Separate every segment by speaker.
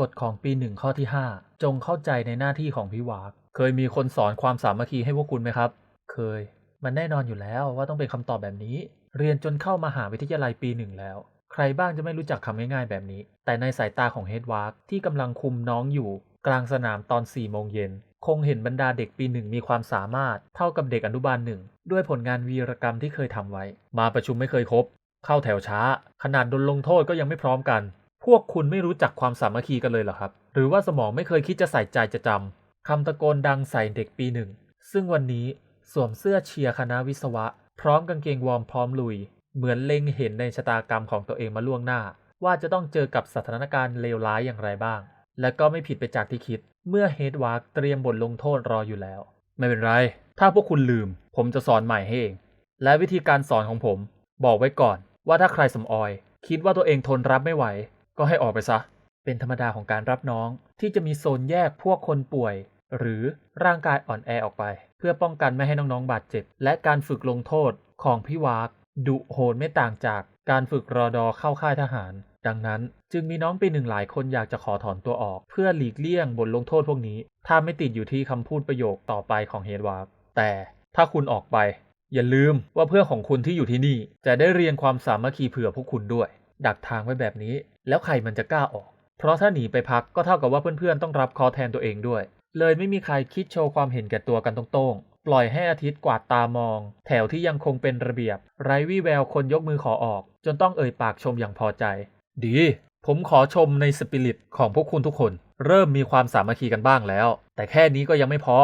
Speaker 1: กฎของปีหนึ่งข้อที่ 5 จงเข้าใจในหน้าที่ของพิวากเคยมีคนสอนความสามัคคีให้พวกคุณไหมครับ เคย มันแน่นอนอยู่แล้วว่าต้องเป็นคำตอบแบบนี้ เรียนจนเข้ามาหาวิทยาลัยปีหนึ่งแล้ว ใครบ้างจะไม่รู้จักคำง่ายๆแบบนี้ แต่ในสายตาของเฮดวาร์กที่กำลังคุมน้องอยู่ กลางสนามตอน4โมงเย็นคงเห็นบรรดาเด็กปีหนึ่งมีความสามารถเท่ากับเด็กอนุบาลหนึ่งด้วยผลงานวีรกรรมที่เคยทำไว้ มาประชุมไม่เคยครบ เข้าแถวช้า ขนาดโดนลงโทษก็ยังไม่พร้อมกัน พวกคุณไม่รู้จักความสามัคคีกันเลยเหรอครับ หรือว่าสมองไม่เคยคิดจะใส่ใจจะจำคำตะโกนดังใส่เด็กปีหนึ่ง ซึ่งวันนี้สวมเสื้อเชียร์คณะวิศวะ พร้อมกางเกงวอร์มพร้อมลุย เหมือนเล็งเห็นในชะตากรรมของตัวเองมาล่วงหน้า ว่าจะต้องเจอกับสถานการณ์เลวร้ายอย่างไรบ้าง และก็ไม่ผิดไปจากที่คิด เมื่อเฮดวาร์กเตรียมบทลงโทษรออยู่แล้ว ไม่เป็นไร ถ้าพวกคุณลืม ผมจะสอนใหม่ให้เอง และวิธีการสอนของผม บอกไว้ก่อนว่าถ้าใครสำออย คิดว่าตัวเองทนรับไม่ไหว ก็ให้ออกไปซะ เป็นธรรมดาของการรับน้อง ที่จะมีโซนแยกพวกคนป่วย หรือร่างกายอ่อนแอออกไป เพื่อป้องกันไม่ให้น้องๆบาดเจ็บ และการฝึกลงโทษของพี่วากดุโหดไม่ต่างจากการฝึกรอดอเข้าค่ายทหาร ดังนั้นจึงมีน้องปีหนึ่งหลายคนอยากจะขอถอนตัวออก เพื่อหลีกเลี่ยงบทลงโทษพวกนี้ ถ้าไม่ติดอยู่ที่คำพูดประโยคต่อไปของเฮดวาร์กแต่ถ้าคุณออกไป อย่าลืมว่าเพื่อนของคุณที่อยู่ที่นี่ จะได้เรียนความสามัคคีเผื่อพวกคุณด้วย ดักทางไว้แบบนี้ แล้วใครมันจะกล้าออก เพราะถ้าหนีไปพักก็เท่ากับว่าเพื่อนๆต้องรับคอแทนตัวเองด้วย เลยไม่มีใครคิดโชว์ความเห็นแก่ตัวกันตรงๆ ปล่อยให้อาทิตย์กวาดตามอง แถวที่ยังคงเป็นระเบียบ ไร้วี่แววคนยกมือขอออก จนต้องเอ่ยปากชมอย่างพอใจ ดี ผมขอชมในสปิริตของพวกคุณทุกคน เริ่มมีความสามัคคีกันบ้างแล้ว แต่แค่นี้ก็ยังไม่พอ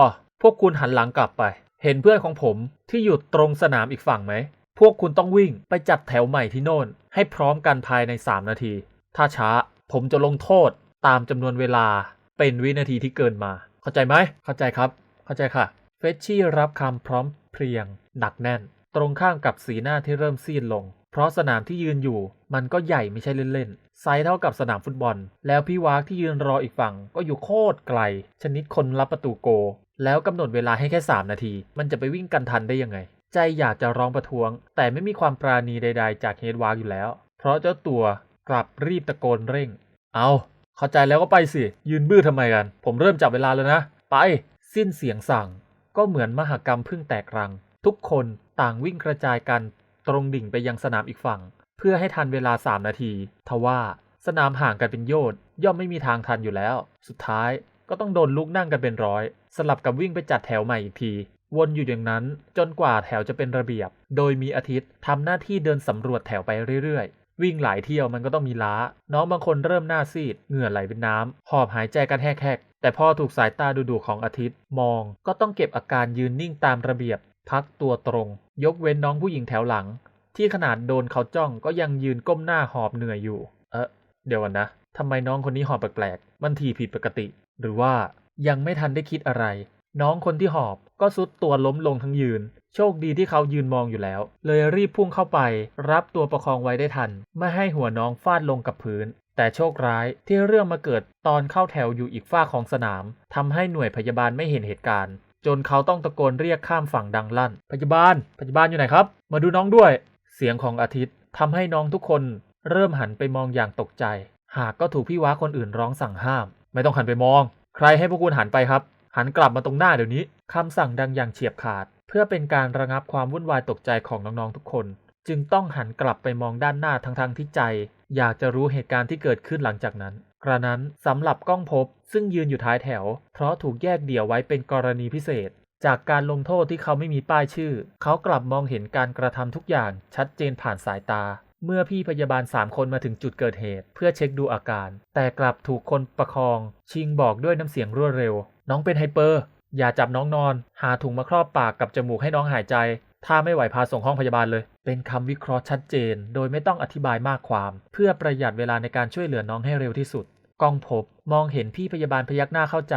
Speaker 1: พวกคุณหันหลังกลับไป เห็นเพื่อนของผมที่อยู่ตรงสนามอีกฝั่งไหมพวกคุณต้องวิ่งไปจัดแถวใหม่ที่โน่น ให้พร้อมกันภายใน 3 นาที ถ้าช้า ผมจะลงโทษตามจำนวนเวลาเป็นวินาทีที่เกินมา เข้าใจไหม เข้าใจครับ เข้าใจค่ะ เฟชชี่รับคำพร้อมเพรียง หนักแน่น ตรงข้ามกับสีหน้าที่เริ่มซีดลง เพราะสนามที่ยืนอยู่ มันก็ใหญ่ไม่ใช่เล่นๆ ไซส์เท่ากับสนามฟุตบอล แล้วพี่วากที่ยืนรออีกฝั่ง ก็อยู่โคตรไกล ชนิดคนรับประตูโก แล้วกำหนดเวลาให้แค่ 3 นาที มันจะไปวิ่งกันทันได้ยังไง ใจอยากจะร้องประท้วง แต่ไม่มีความปราณีใด ๆ จากเฮดวากอยู่แล้ว เพราะเจ้าตัว กลับรีบตะโกนเร่ง เอาเข้าใจแล้วก็ไปสิ ยืนบื้อทำไมกัน ผมเริ่มจับเวลาแล้วนะ ไป สิ้นเสียงสั่ง ก็เหมือนมหกรรมพึ่งแตกรัง ทุกคนต่างวิ่งกระจายกัน ตรงดิ่งไปยังสนามอีกฝั่ง เพื่อให้ทันเวลา 3 นาที ทว่าสนามห่างกันเป็นโยชน์ย่อมไม่มีทางทันอยู่แล้ว สุดท้ายก็ต้องโดนลุกนั่งกันเป็นร้อย สลับกับวิ่งไปจัดแถวใหม่อีกที วนอยู่อย่างนั้นจนกว่าแถวจะเป็นระเบียบ โดยมีอาทิตย์ทำหน้าที่เดินสำรวจแถวไปเรื่อย วิ่งหลายเที่ยวมันก็ต้องมีล้า น้องบางคนเริ่มหน้าซีด เหงื่อไหลเป็นน้ำหอบหายใจกันแหกๆแต่พอถูกสายตาดุๆของอาทิตย์ มองก็ต้องเก็บอาการยืนนิ่งตามระเบียบ พักตัวตรง ยกเว้นน้องผู้หญิงแถวหลัง ที่ขนาดโดนเขาจ้องก็ยังยืนก้มหน้าหอบเหนื่อยอยู่ เออเดี๋ยวนนะทำไมน้องคนนี้หอบแปลกๆ มันทีผิดปกติ หรือว่ายังไม่ทันได้คิดอะไร น้องคนที่หอบก็ซุดตัวล้มลงทั้งยืน โชคดีที่เขายืนมองอยู่แล้ว เลยรีบพุ่งเข้าไป รับตัวประคองไว้ได้ทัน ไม่ให้หัวน้องฟาดลงกับพื้น แต่โชคร้ายที่เรื่องมาเกิดตอนเข้าแถวอยู่อีกฝ้าของสนามทำให้หน่วยพยาบาลไม่เห็นเหตุการณ์ จนเขาต้องตะโกนเรียกข้ามฝั่งดังลั่น พยาบาล พยาบาลอยู่ไหนครับ มาดูน้องด้วย เสียงของอาทิตย์ทำให้น้องทุกคน เริ่มหันไปมองอย่างตกใจ หากก็ถูกพี่ว้าคนอื่นร้องสั่งห้าม ไม่ต้องหันไปมอง ใครให้พวกคุณหันไปครับ หันกลับมาตรงหน้าเดี๋ยวนี้ คำสั่งดังอย่างเฉียบขาด เพื่อเป็นการระงับความวุ่นวายตกใจของน้องๆทุกคน จึงต้องหันกลับไปมองด้านหน้าทั้งๆที่ใจ อยากจะรู้เหตุการณ์ที่เกิดขึ้นหลังจากนั้น กระนั้นสำหรับก้องพบซึ่งยืนอยู่ท้ายแถว เพราะถูกแยกเดี่ยวไว้เป็นกรณีพิเศษ จากการลงโทษที่เขาไม่มีป้ายชื่อ เขากลับมองเห็นการกระทำทุกอย่างชัดเจนผ่านสายตาเมื่อพี่พยาบาล3คนมาถึงจุดเกิดเหตุ เพื่อเช็คดูอาการ แต่กลับถูกคนประคอง ชิงบอกด้วยน้ำเสียงรวดเร็ว น้องเป็นไฮเปอร์ อย่าจับน้องนอน หาถุงมาครอบปากกับจมูกให้น้องหายใจ ถ้าไม่ไหวพาส่งห้องพยาบาลเลย เป็นคำวิเคราะห์ชัดเจน โดยไม่ต้องอธิบายมากความ เพื่อประหยัดเวลาในการช่วยเหลือน้องให้เร็วที่สุด กองพบมองเห็นพี่พยาบาลพยักหน้าเข้าใจ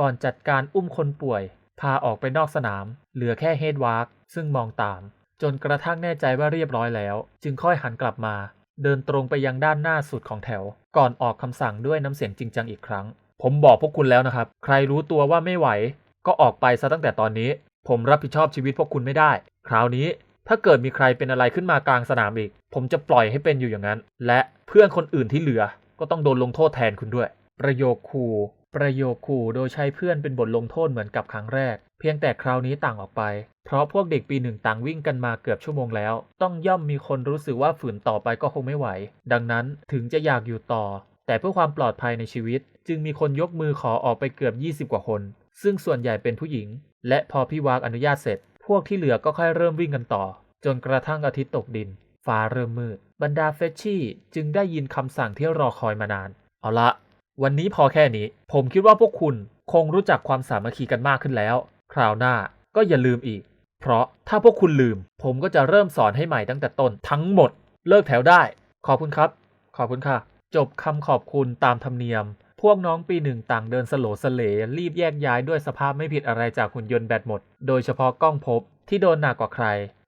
Speaker 1: ก่อนจัดการอุ้มคนป่วย พาออกไปนอกสนาม เหลือแค่เฮดวาร์กซึ่งมองตาม จนกระทั่งแน่ใจว่าเรียบร้อยแล้ว จึงค่อยหันกลับมา เดินตรงไปยังด้านหน้าสุดของแถว ก่อนออกคำสั่งด้วยน้ำเสียงจริงจังอีกครั้ง ผมบอกพวกคุณแล้วนะครับ ใครรู้ตัวว่าไม่ไหว ก็ออกไปซะตั้งแต่ตอนนี้ ผมรับผิดชอบชีวิตพวกคุณไม่ได้ คราวนี้ถ้าเกิดมีใครเป็นอะไรขึ้นมากลางสนามอีก ผมจะปล่อยให้เป็นอยู่อย่างนั้น และเพื่อนคนอื่นที่เหลือ ก็ต้องโดนลงโทษแทนคุณด้วย ประโยคขู่ประโยคขู่โดยใช้เพื่อนเป็นบทลงโทษเหมือนกับครั้งแรก เพียงแต่คราวนี้ต่างออกไป เพราะพวกเด็กปีหนึ่งต่างวิ่งกันมาเกือบชั่วโมงแล้ว ต้องย่อมมีคนรู้สึกว่าฝืนต่อไปก็คงไม่ไหว ดังนั้นถึงจะอยากอยู่ต่อ แต่เพื่อความปลอดภัยในชีวิต จึงมีคนยกมือขอออกไปเกือบ 20 กว่าคน ซึ่งส่วนใหญ่เป็นผู้หญิง และพอพี่วากอนุญาตเสร็จ พวกที่เหลือก็ค่อยเริ่มวิ่งกันต่อ จนกระทั่งอาทิตย์ตกดิน ฟ้าเริ่มมืด บรรดาเฟชชี่จึงได้ยินคำสั่งที่รอคอยมานาน เอาละ วันนี้พอแค่นี้ ผมคิดว่าพวกคุณคงรู้จักความสามัคคีกันมากขึ้นแล้ว คราวหน้าก็อย่าลืมอีก เพราะถ้าพวกคุณลืม ผมก็จะเริ่มสอนให้ใหม่ตั้งแต่ต้นทั้งหมด เลิกแถวได้ ขอบคุณครับ ขอบคุณค่ะ จบคำขอบคุณตามธรรมเนียม พวกน้องปีหนึ่งต่างเดินสโลสเลรีบแยกย้ายด้วยสภาพไม่ผิดอะไรจากหุ่นยนต์แบตหมด โดยเฉพาะกล้องพบที่โดนหนักกว่าใคร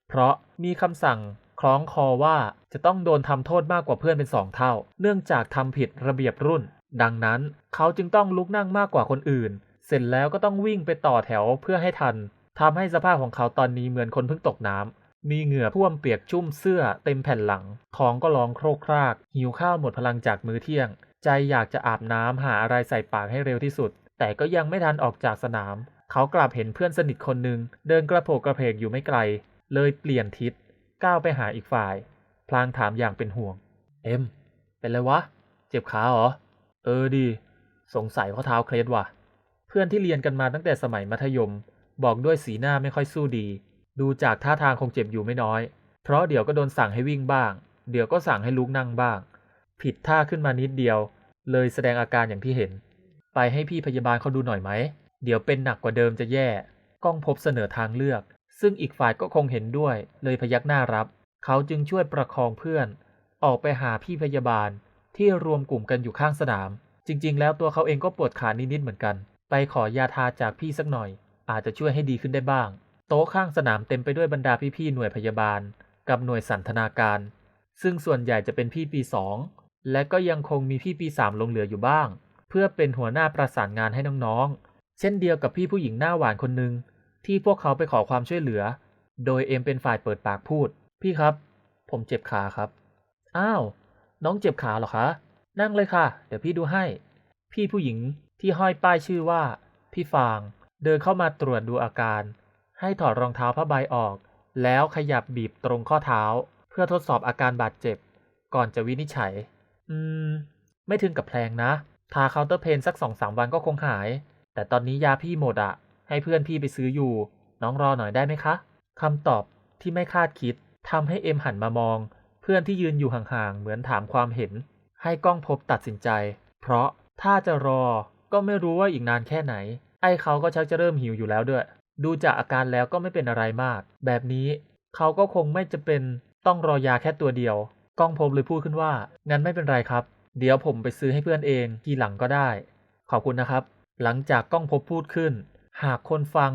Speaker 1: เพราะมีคำสั่งคล้องคอว่าจะต้องโดนทำโทษมากกว่าเพื่อนเป็นสองเท่า เนื่องจากทำผิดระเบียบรุ่น ดังนั้นเขาจึงต้องลุกนั่งมากกว่าคนอื่น เสร็จแล้วก็ต้องวิ่งไปต่อแถวเพื่อให้ทันทำให้สภาพของเขาตอนนี้เหมือนคนเพิ่งตกน้ำมีเหงื่อท่วมเปียกชุ่มเสื้อเต็มแผ่นหลัง ท้องก็ร้องโครกคราก หิวข้าวหมดพลังจากมื้อเที่ยง ใจอยากจะอาบน้ำหาอะไรใส่ปากให้เร็วที่สุด แต่ก็ยังไม่ทันออกจากสนาม เขากลับเห็นเพื่อนสนิทคนหนึ่งเดินกระโผกกระเพกอยู่ไม่ไกล เลยเปลี่ยนทิศ ก้าวไปหาอีกฝ่าย พลางถามอย่างเป็นห่วง เอ็ม เป็นไรวะ เจ็บขาเหรอ เออดี สงสัยข้อเท้าเคล็ดว่ะ เพื่อนที่เรียนกันมาตั้งแต่สมัยมัธยม บอกด้วยสีหน้าไม่ค่อยสู้ดี ดูจากท่าทางคงเจ็บอยู่ไม่น้อย เพราะเดี๋ยวก็โดนสั่งให้วิ่งบ้าง เดี๋ยวก็สั่งให้ลุกนั่งบ้าง ผิดท่าขึ้นมานิดเดียว เลยแสดงอาการอย่างที่เห็น ไปให้พี่พยาบาลเขาดูหน่อยไหม เดี๋ยวเป็นหนักกว่าเดิมจะแย่ ก้องพบเสนอทางเลือก ซึ่งอีกฝ่ายก็คงเห็นด้วย เลยพยักหน้ารับ เขาจึงช่วยประคองเพื่อน ออกไปหาพี่พยาบาลที่รวมกลุ่มกันอยู่ข้างสนาม จริง ๆ แล้วตัวเขาเองก็ปวดขานิดๆเหมือนกัน ไปขอยาทาจากพี่สักหน่อย อาจจะช่วยให้ดีขึ้นได้บ้าง โต๊ะข้างสนามเต็มไปด้วยบรรดาพี่ๆหน่วยพยาบาล กับหน่วยสันทนาการ ซึ่งส่วนใหญ่จะเป็นพี่ปีสอง และก็ยังคงมีพี่ปีสามลงเหลืออยู่บ้าง เพื่อเป็นหัวหน้าประสานงานให้น้องๆ เช่นเดียวกับพี่ผู้หญิงหน้าหวานคนหนึ่งที่พวกเขาไปขอความช่วยเหลือ โดยเอ็มเป็นฝ่ายเปิดปากพูด พี่ครับ ผมเจ็บขาครับ อ้าว น้องเจ็บขาเหรอคะ นั่งเลยค่ะ เดี๋ยวพี่ดูให้ พี่ผู้หญิงที่ห้อยป้ายชื่อว่า พี่ฟาง เดินเข้ามาตรวจดูอาการ ให้ถอดรองเท้าผ้าใบออก แล้วขยับบีบตรงข้อเท้า เพื่อทดสอบอาการบาดเจ็บ ก่อนจะวินิจฉัย อืม ไม่ถึงกับแพลงนะ ทาเคาน์เตอร์เพนสักสองสามวันก็คงหาย แต่ตอนนี้ยาพี่หมดอะให้เพื่อนพี่ไปซื้ออยู่ น้องรอหน่อยได้ไหมคะคำตอบที่ไม่คาดคิดทำให้เอ็มหันมามอง เพื่อนที่ยืนอยู่ห่างๆ เหมือนถามความเห็น ให้กล้องพบตัดสินใจ เพราะถ้าจะรอก็ไม่รู้ว่าอีกนานแค่ไหน ไอ้เขาก็ชักจะเริ่มหิวอยู่แล้วด้วย ดูจากอาการแล้วก็ไม่เป็นอะไรมาก แบบนี้เขาก็คงไม่จะเป็นต้องรอยาแค่ตัวเดียว ก้องพบเลยพูดขึ้นว่า งั้นไม่เป็นไรครับ เดี๋ยวผมไปซื้อให้เพื่อนเองทีหลังก็ได้ ขอบคุณนะครับ หลังจากก้องพบพูดขึ้น หากคนฟัง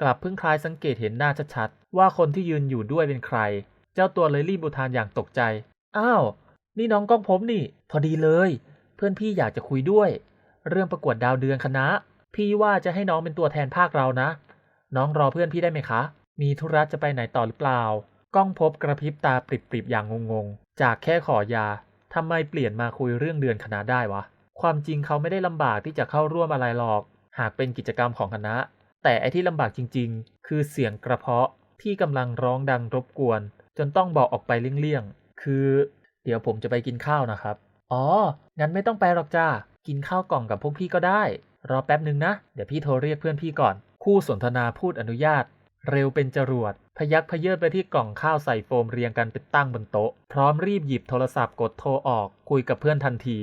Speaker 1: กลับเพิ่งคลายสังเกตเห็นหน้าชัดๆ ว่าคนที่ยืนอยู่ด้วยเป็นใคร เจ้าตัวเลยรีบอุทานอย่างตกใจ อ้าว นี่น้องก้องพบนี่ พอดีเลย เพื่อนพี่อยากจะคุยด้วย เรื่องประกวดดาวเดือนคณะ พี่ว่าจะให้น้องเป็นตัวแทนภาคเรานะ น้องรอเพื่อนพี่ได้ไหมคะ มีธุระจะไปไหนต่อหรือเปล่า ก้องพบกระพริบตาปริบๆอย่างงงๆ จากแค่ขอยาทำไมเปลี่ยนมาคุยเรื่องเดือนคณะได้วะ ความจริงเขาไม่ได้ลำบากที่จะเข้าร่วมอะไรหรอก หากเป็นกิจกรรมของคณะ แต่ไอที่ลำบากจริง ๆ คือเสียงกระเพาะที่กำลังร้องดังรบกวน จนต้องบอกออกไปเลี่ยงๆ คือ เดี๋ยวผมจะไปกินข้าวนะครับ อ๋อ งั้นไม่ต้องไปหรอกจ้า กินข้าวกล่องกับพวกพี่ก็ได้ รอแป๊บนึงนะ เดี๋ยวพี่โทรเรียกเพื่อนพี่ก่อน คู่สนทนาพูดอนุญาต เร็วเป็นจรวด พยักพเยิดไปที่กล่องข้าวใส่โฟมเรียงกันเป็นตั้งบนโต๊ะ พร้อมรีบหยิบโทรศัพท์กดโทรออกคุยกับเพื่อนทันที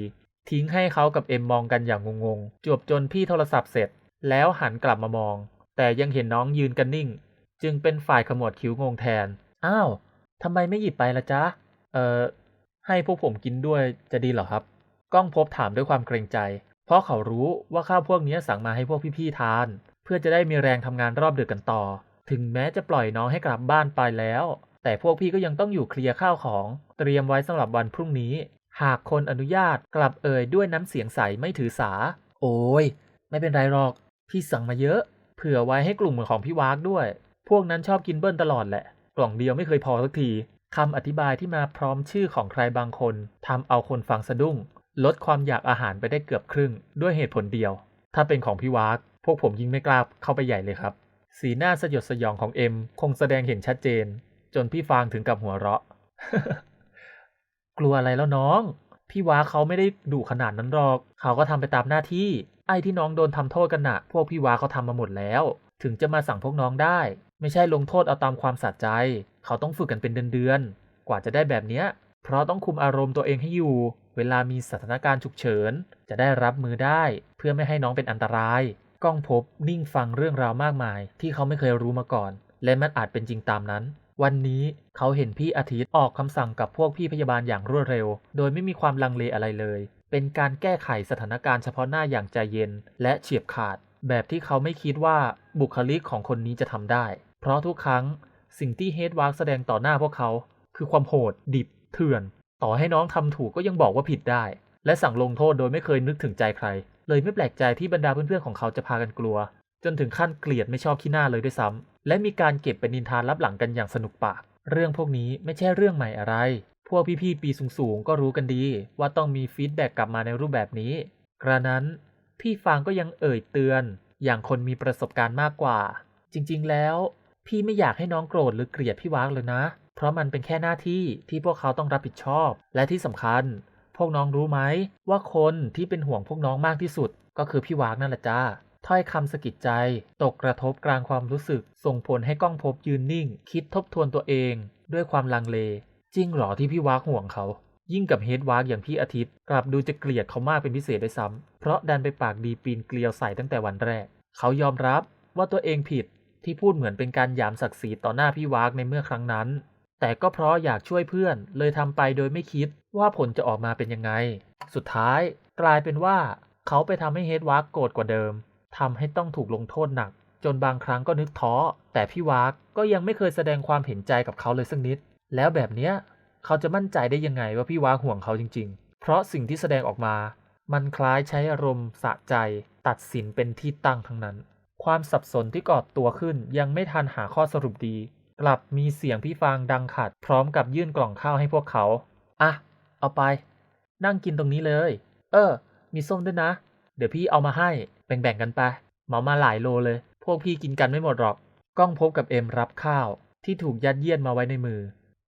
Speaker 1: ทิ้งให้เขากับเอ็มมองกันอย่างงงๆ จวบจนพี่โทรศัพท์เสร็จ แล้วหันกลับมามอง แต่ยังเห็นน้องยืนกันนิ่ง จึงเป็นฝ่ายขมวดคิ้วงงแทน อ้าวทำไมไม่หยิบไปละจ๊ะ เอ่อ ให้พวกผมกินด้วยจะดีเหรอครับ ก้องพบถามด้วยความเกรงใจ เพราะเขารู้ว่าข้าวพวกนี้สั่งมาให้พวกพี่ๆทาน เพื่อจะได้มีแรงทำงานรอบดึกกันต่อ ถึงแม้จะปล่อยน้องให้กลับบ้านไปแล้ว แต่พวกพี่ก็ยังต้องอยู่เคลียร์ข้าวของ เตรียมไว้สำหรับวันพรุ่งนี้ หากคนอนุญาตกลับเอ่ยด้วยน้ำเสียงใสไม่ถือสา โอ้ย ไม่เป็นไรหรอก พี่สั่งมาเยอะ เผื่อไว้ให้กลุ่มของพี่วากด้วย พวกนั้นชอบกินเบิ้ลตลอดแหละ กล่องเดียวไม่เคยพอสักทีคำอธิบายที่มาพร้อมชื่อของใครบางคนทำเอาคนฟังสะดุ้ง ลดความอยากอาหารไปได้เกือบครึ่ง ด้วยเหตุผลเดียว ถ้าเป็นของพี่วากพวกผมยิ่งไม่กล้าเข้าไปใหญ่เลยครับ สีหน้าสยดสยองของเอ็มคงแสดงเห็นชัดเจน จนพี่ฟางถึงกับหัวเราะ กลัวอะไรแล้วน้อง พี่ว้าเขาไม่ได้ดุขนาดนั้นหรอก เขาก็ทำไปตามหน้าที่ ไอ้ที่น้องโดนทำโทษกันน่ะ พวกพี่ว้าเขาทำมาหมดแล้ว ถึงจะมาสั่งพวกน้องได้ ไม่ใช่ลงโทษเอาตามความสะใจ เขาต้องฝึกกันเป็นเดือนๆ กว่าจะได้แบบเนี้ย เพราะต้องคุมอารมณ์ตัวเองให้อยู่ เวลามีสถานการณ์ฉุกเฉิน จะได้รับมือได้ เพื่อไม่ให้น้องเป็นอันตราย ก้องพบนิ่งฟังเรื่องราวมากมาย ที่เขาไม่เคยรู้มาก่อน และมันอาจเป็นจริงตามนั้น วันนี้เขาเห็นพี่อาทิตย์ออกคำสั่งกับพวกพี่พยาบาลอย่างรวดเร็ว โดยไม่มีความลังเลอะไรเลย เป็นการแก้ไขสถานการณ์เฉพาะหน้าอย่างใจเย็น และเฉียบขาด แบบที่เขาไม่คิดว่าบุคลิกของคนนี้จะทำได้ เพราะทุกครั้งสิ่งที่เฮดวาร์กแสดงต่อหน้าพวกเขา คือความโหด ดิบ เถื่อน ต่อให้น้องทำถูกก็ยังบอกว่าผิดได้ และสั่งลงโทษโดยไม่เคยนึกถึงใจใคร เลยไม่แปลกใจที่บรรดาเพื่อนๆของเขาจะพากันกลัว จนถึงขั้นเกลียดไม่ชอบขี้หน้าเลยด้วยซ้ำและมีการเก็บเป็นนินทานลับหลังกันอย่างสนุกปาก เรื่องพวกนี้ไม่ใช่เรื่องใหม่อะไร พวกพี่ๆปีสูงๆก็รู้กันดี ว่าต้องมีฟีดแบ็กกลับมาในรูปแบบนี้ กระนั้นพี่ฟางก็ยังเอ่ยเตือน อย่างคนมีประสบการณ์มากกว่า จริงๆแล้ว พี่ไม่อยากให้น้องโกรธหรือเกลียดพี่วากเลยนะ เพราะมันเป็นแค่หน้าที่ที่พวกเขาต้องรับผิดชอบ และที่สำคัญ วกน้องรู้ไหมว่าคนที่เป็นห่วงพวกน้องมากที่สุด ก็คือพี่วากนั่นแหละจ้าถ้อยคำสะกิดใจ ตกกระทบกลางความรู้สึก ส่งผลให้ก้องพบยืนนิ่ง คิดทบทวนตัวเอง ด้วยความลังเล จริงหรอที่พี่วากห่วงเขา ยิ่งกับเฮดวากอย่างพี่อาทิตย์ กลับดูจะเกลียดเขามากเป็นพิเศษด้วยซ้ำเพราะดันไปปากดีปีนเกลียวใส่ตั้งแต่วันแรก เขายอมรับว่าตัวเองผิดที่พูดเหมือนเป็นการหยามศักดิ์ศรีต่อหน้าพี่วากในเมื่อครั้งนั้น แต่ก็เพราะอยากช่วยเพื่อนเลยทำไปโดยไม่คิดว่าผลจะออกมาเป็นยังไง สุดท้ายกลายเป็นว่าเขาไปทำให้เฮดวากโกรธกว่าเดิมทำให้ต้องถูกลงโทษหนัก จนบางครั้งก็นึกท้อ แต่พี่วากก็ยังไม่เคยแสดงความเห็นใจกับเขาเลยสักนิด แล้วแบบเนี้ยเขาจะมั่นใจได้ยังไงว่าพี่วากห่วงเขาจริง ๆ เพราะสิ่งที่แสดงออกมา มันคล้ายใช้อารมณ์สะใจ ตัดสินเป็นที่ตั้งทั้งนั้น ความสับสนที่ก่อตัวขึ้นยังไม่ทันหาข้อสรุปดี กลับมีเสียงพี่ฟางดังขัด พร้อมกับยื่นกล่องข้าวให้พวกเขา อะ เอาไป นั่งกินตรงนี้เลย เออ มีส้มด้วยนะ เดี๋ยวพี่เอามาให้ แบ่งๆกันไปเหมามาหลายโลเลย พวกพี่กินกันไม่หมดหรอก ก้องพบกับเอ็มรับข้าวที่ถูกยัดเยียดมาไว้ในมือ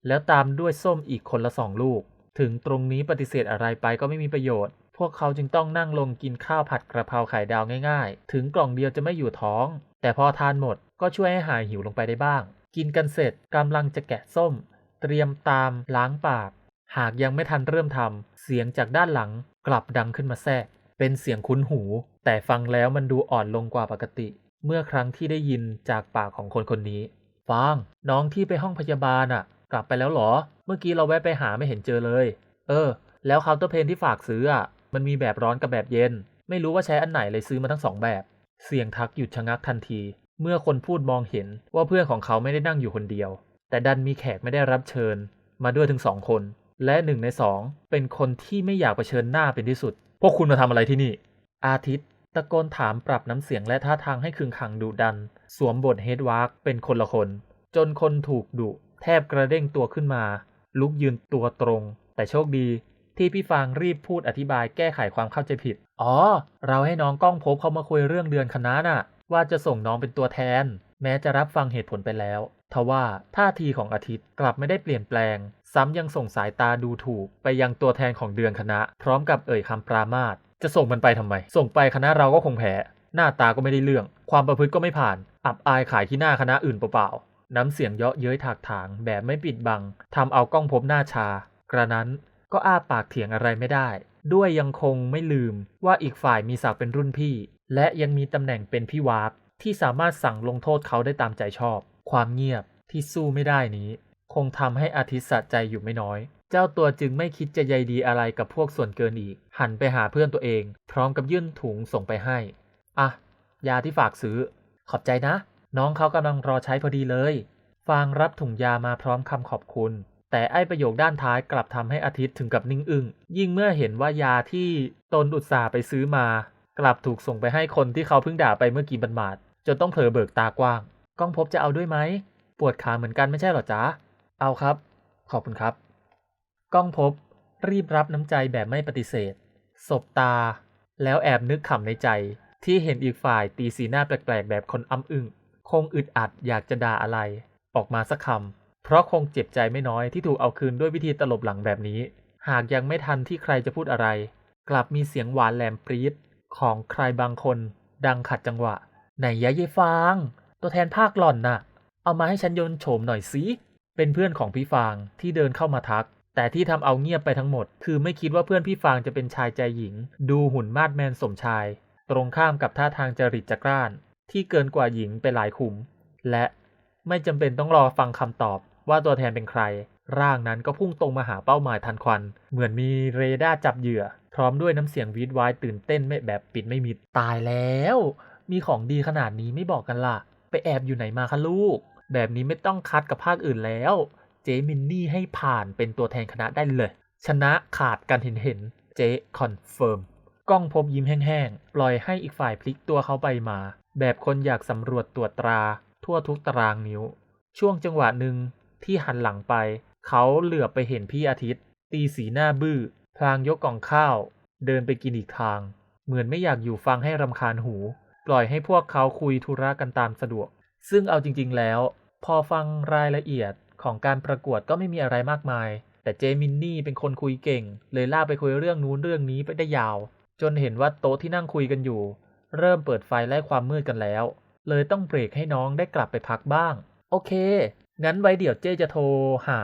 Speaker 1: แล้วตามด้วยส้มอีกคนละสองลูก ถึงตรงนี้ปฏิเสธอะไรไปก็ไม่มีประโยชน์ พวกเขาจึงต้องนั่งลงกินข้าวผัดกระเพราไข่ดาวง่าย ๆ ถึงกล่องเดียวจะไม่อยู่ท้อง แต่พอทานหมดก็ช่วยให้หายหิวลงไปได้บ้าง กินกันเสร็จกำลังจะแกะส้ม เตรียมตามล้างปาก หากยังไม่ทันเริ่มทำเสียงจากด้านหลังกลับดังขึ้นมาแทรก เป็นเสียงคุ้นหู แต่ฟังแล้วมันดูอ่อนลงกว่าปกติ เมื่อครั้งที่ได้ยินจากปากของคนคนนี้ฟางน้องที่ไปห้องพยาบาลอะ กลับไปแล้วเหรอ เมื่อกี้เราแวะไปหาไม่เห็นเจอเลย เออ แล้วเคาน์เตอร์เพนที่ฝากซื้ออะ มันมีแบบร้อนกับแบบเย็น ไม่รู้ว่าใช้อันไหนเลยซื้อมาทั้งสองแบบ เสียงทักหยุดชะงักทันที เมื่อคนพูดมองเห็นว่าเพื่อนของเขาไม่ได้นั่งอยู่คนเดียว แต่ดันมีแขกไม่ได้รับเชิญ มาด้วยถึงสองคน และหนึ่งในสองเป็นคนที่ไม่อยากเผชิญหน้าเป็นที่สุด พวกคุณมาทำอะไรที่นี่ อาทิตย์ตะโกนถามปรับน้ำเสียงและท่าทางให้คึงขังดุดัน สวมบทเฮดวาร์กเป็นคนละคน จนคนถูกดุแทบกระเด้งตัวขึ้นมา ลุกยืนตัวตรง แต่โชคดีที่พี่ฟางรีบพูดอธิบายแก้ไขความเข้าใจผิด อ๋อ เราให้น้องก้องพบเขามาคุยเรื่องเดือนคณะน่ะ ว่าจะส่งน้องเป็นตัวแทน แม้จะรับฟังเหตุผลไปแล้ว ทว่าท่าทีของอาทิตย์กลับไม่ได้เปลี่ยนแปลง ซ้ำยังส่งสายตาดูถูกไปยังตัวแทนของเดือนคณะ พร้อมกับเอ่ยคำปรามาสจะส่งมันไปทำไม ส่งไปคณะเราก็คงแพ้หน้าตาก็ไม่ได้เรื่อง ความประพฤติก็ไม่ผ่าน อับอายขายที่หน้าคณะอื่นเปล่าๆน้ำเสียงเยาะเย้ยถากถางแบบไม่ปิดบังทำเอากล้องพบหน้าชา กระนั้นก็อ้าปากเถียงอะไรไม่ได้ ด้วยยังคงไม่ลืมว่าอีกฝ่ายมีศักดิ์เป็นรุ่นพี่ และยังมีตำแหน่งเป็นพี่วากที่สามารถสั่งลงโทษเขาได้ตามใจชอบ ความเงียบที่สู้ไม่ได้นี้ คงทำให้อาทิตย์สะใจอยู่ไม่น้อย เจ้าตัวจึงไม่คิดจะใยดีอะไรกับพวกส่วนเกินอีก หันไปหาเพื่อนตัวเอง พร้อมกับยื่นถุงส่งไปให้ อะ ยาที่ฝากซื้อ ขอบใจนะ น้องเขากำลังรอใช้พอดีเลย ฟางรับถุงยามาพร้อมคำขอบคุณ แต่ไอประโยคด้านท้ายกลับทำให้อาทิตย์ถึงกับนิ่งอึง้งยิ่งเมื่อเห็นว่ายาที่ตนอุตส่าห์ไปซื้อมา กลับถูกส่งไปให้คนที่เขาเพิ่งด่าไปเมื่อกี้บันมาดจนต้องเผลอเบิกตากว้าง ก้องพบจะเอาด้วยไหม ปวดขาเหมือนกันไม่ใช่หรอจ๊ะ เอาครับ ขอบคุณครับ ก้องพบรีบรับน้ำใจแบบไม่ปฏิเสธ สบตา แล้วแอบนึกขำในใจ ที่เห็นอีกฝ่ายตีสีหน้าแปลกๆ แบบคนอ้ำอึ้งคงอึดอัดอยากจะด่าอะไร ออกมาสักคำเพราะคงเจ็บใจไม่น้อยที่ถูกเอาคืนด้วยวิธีตลบหลังแบบนี้ หากยังไม่ทันที่ใครจะพูดอะไร กลับมีเสียงหวานแหลมปรี๊ด ของใครบางคนดังขัดจังหวะ ไหนยะเยฟาง ตัวแทนภาคหล่อนน่ะ เอามาให้ฉันยนโฉมหน่อยสิเป็นเพื่อนของพี่ฟางที่เดินเข้ามาทัก แต่ที่ทำเอาเงียบไปทั้งหมด คือไม่คิดว่าเพื่อนพี่ฟางจะเป็นชายใจหญิง ดูหุ่นมาดแมนสมชาย ตรงข้ามกับท่าทางจริตจักร้าน ที่เกินกว่าหญิงไปหลายขุม และไม่จำเป็นต้องรอฟังคำตอบว่าตัวแทนเป็นใคร ร่างนั้นก็พุ่งตรงมาหาเป้าหมายทันควัน เหมือนมีเรดาร์จับเหยื่อ พร้อมด้วยน้ำเสียงวีดวายตื่นเต้นไม่แบบปิดไม่มิดตายแล้ว มีของดีขนาดนี้ไม่บอกกันล่ะ ไปแอบอยู่ไหนมาคะลูก แบบนี้ไม่ต้องคัดกับภาคอื่นแล้ว เจมินนี่ให้ผ่านเป็นตัวแทนคณะได้เลย ชนะขาดกันเห็นเห็นเจคอนเฟิร์มกล้องพบยิ้มแห้งๆ ปล่อยให้อีกฝ่ายพลิกตัวเขาไปมา แบบคนอยากสำรวจตรวจตรา ทั่วทุกตารางนิ้ว ช่วงจังหวะหนึ่งที่หันหลังไป เขาเหลือบไปเห็นพี่อาทิตย์ ตีสีหน้าบื้อ พลางยกกล่องข้าว เดินไปกินอีกทาง เหมือนไม่อยากอยู่ฟังให้รำคาญหู ปล่อยให้พวกเขาคุยธุระกันตามสะดวก ซึ่งเอาจริง ๆ แล้ว พอฟังรายละเอียดของการประกวดก็ไม่มีอะไรมากมาย แต่เจมินนี่เป็นคนคุยเก่ง เลยลากไปคุยเรื่องนู้นเรื่องนี้ไปได้ยาว จนเห็นว่าโต๊ะที่นั่งคุยกันอยู่ เริ่มเปิดไฟไล่ความมืดกันแล้ว เลยต้องเบรกให้น้องได้กลับไปพักบ้าง โอเค งั้นไว้เดี๋ยวเจจะโทรหา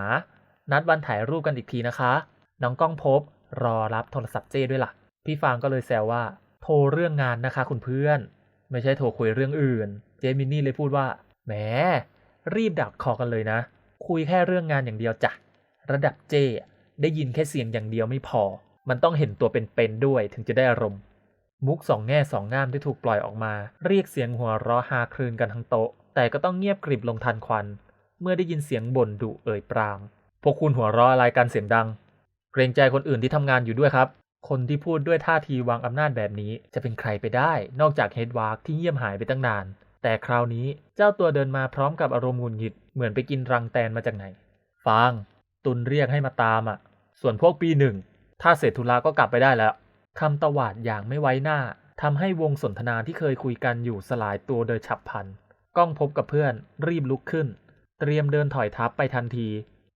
Speaker 1: นัดวันถ่ายรูปกันอีกทีนะคะ น้องก้องพบ รอรับโทรศัพท์เจ้ด้วยล่ะ พี่ฟางก็เลยแซวว่า โทรเรื่องงานนะคะ คุณเพื่อน ไม่ใช่โทรคุยเรื่องอื่น เจมินนี่เลยพูดว่า แหม รีบดักคอกันเลยนะ คุยแค่เรื่องงานอย่างเดียวจ้ะ ระดับเจได้ยินแค่เสียงอย่างเดียวไม่พอ มันต้องเห็นตัวเป็นๆด้วยถึงจะได้อารมณ์มุกสองแง่สองงามที่ถูกปล่อยออกมา เรียกเสียงหัวเราะฮาคลืนกันทั้งโต๊ะ แต่ก็ต้องเงียบกริบลงทันควัน เมื่อได้ยินเสียงบ่นดุเอ่ยปราม พวกคุณหัวเราะอะไรกันเสียงดัง เกรงใจคนอื่นที่ทำงานอยู่ด้วยครับ คนที่พูดด้วยท่าทีวางอำนาจแบบนี้ จะเป็นใครไปได้ นอกจากเฮดวาร์กที่เงียบหายไปตั้งนาน แต่คราวนี้เจ้าตัวเดินมาพร้อมกับอารมณ์หงุดหงิด เหมือนไปกินรังแตนมาจากไหน ฟาง ตุนเรียกให้มาตามอะ ส่วนพวกปีหนึ่ง ถ้าเสร็จธุระก็กลับไปได้แล้วคำตวาดอย่างไม่ไว้หน้าทำให้วงสนทนาที่เคยคุยกันอยู่สลายตัวโดยฉับพลัน ก้องพบกับเพื่อนรีบลุกขึ้น เตรียมเดินถอยทับไปทันที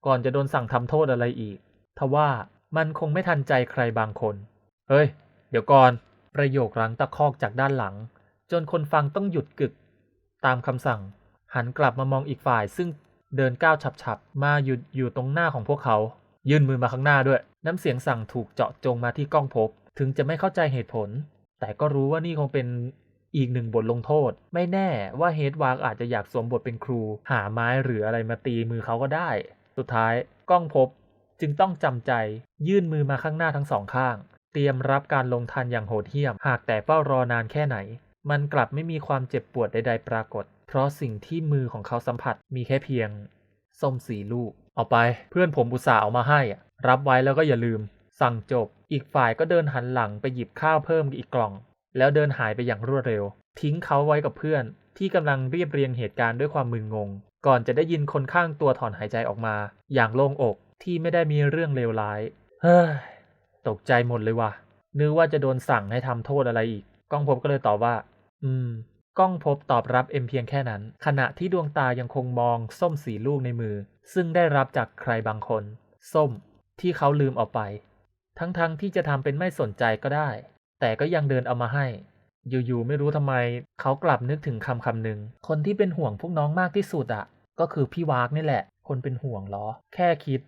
Speaker 1: ก่อนจะโดนสั่งทำโทษอะไรอีก ทว่ามันคงไม่ทันใจใครบางคน เฮ้ย เดี๋ยวก่อน ประโยครังตะคอกจากด้านหลัง จนคนฟังต้องหยุดกึก ตามคำสั่ง หันกลับมามองอีกฝ่ายซึ่งเดินก้าวฉับๆ มาหยุดอยู่ตรงหน้าของพวกเขา ยื่นมือมาข้างหน้าด้วย น้ำเสียงสั่งถูกเจาะจงมาที่กล้องพบ ถึงจะไม่เข้าใจเหตุผล แต่ก็รู้ว่านี่คงเป็นอีกหนึ่งบทลงโทษ ไม่แน่ว่าเฮดวากอาจจะอยากสวมบทเป็นครู หาไม้หรืออะไรมาตีมือเขาก็ได้ สุดท้ายกล้องพบ จึงต้องจำใจยื่นมือมาข้างหน้าทั้งสองข้าง เตรียมรับการลงทันอย่างโหดเหี้ยม หากแต่เฝ้ารอนานแค่ไหน มันกลับไม่มีความเจ็บปวดใดๆปรากฏ เพราะสิ่งที่มือของเขาสัมผัสมีแค่เพียงส้มสีลูก เอาไป เพื่อนผมอุตส่าห์เอามาให้อะรับไว้แล้วก็อย่าลืม สั่งจบ อีกฝ่ายก็เดินหันหลังไปหยิบข้าวเพิ่มอีกกล่อง แล้วเดินหายไปอย่างรวดเร็ว ทิ้งเขาไว้กับเพื่อน ที่กำลังเรียบเรียงเหตุการณ์ด้วยความมึนงง ก่อนจะได้ยินคนข้างตัวถอนหายใจออกมา อย่างโล่งอก ที่ไม่ได้มีเรื่องเลวร้าย เฮ้ย ตกใจหมดเลยว่ะ นึกว่าจะโดนสั่งให้ทำโทษอะไรอีก ก้องพบก็เลยตอบว่า อืม ก้องพบตอบรับเอ็มเพียงแค่นั้น ขณะที่ดวงตายังคงมองส้มสีลูกในมือ ซึ่งได้รับจากใครบางคน ส้ม ที่เขาลืมเอาไป ทั้งๆทที่จะทำเป็นไม่สนใจก็ได้ แต่ก็ยังเดินเอามาให้ อยู่ๆไม่รู้ทำไม เขากลับนึกถึงคำคำหนึ่ง คนที่เป็นห่วงพวกน้องมากที่สุดอะ่ะก็คือพี่วากนี่แหละ คนเป็นห่วงเหรอแค่คิด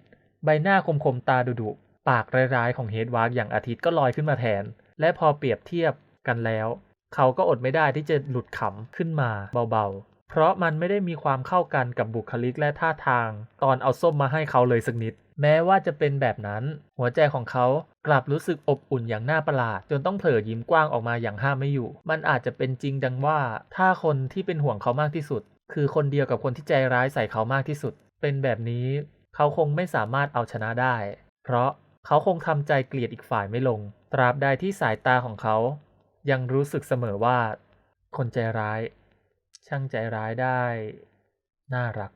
Speaker 1: ใบหน้าคมๆตาดุๆปากร้ายๆของเฮดวากอย่างอาทิตย์ก็ลอยขึ้นมาแทน และพอเปรียบเทียบกันแล้ว เขาก็อดไม่ได้ที่จะหลุดขำขึ้นมาเบาๆ เพราะมันไม่ได้มีความเข้ากันกับบุคลิกและท่าทาง ตอนเอาส้มมาให้เขาเลยสักนิด แม้ว่าจะเป็นแบบนั้น หัวใจของเขากลับรู้สึกอบอุ่นอย่างน่าประหลาด จนต้องเผลอยิ้มกว้างออกมาอย่างห้ามไม่อยู่ มันอาจจะเป็นจริงดังว่า ถ้าคนที่เป็นห่วงเขามากที่สุด คือคนเดียวกับคนที่ใจร้ายใส่เขามากที่สุด เป็นแบบนี้ เขาคงไม่สามารถเอาชนะได้ เพราะเขาคงทำใจเกลียดอีกฝ่ายไม่ลง ตราบใดที่สายตาของเขา ยังรู้สึกเสมอว่า คนใจร้าย ช่างใจร้ายได้ น่ารัก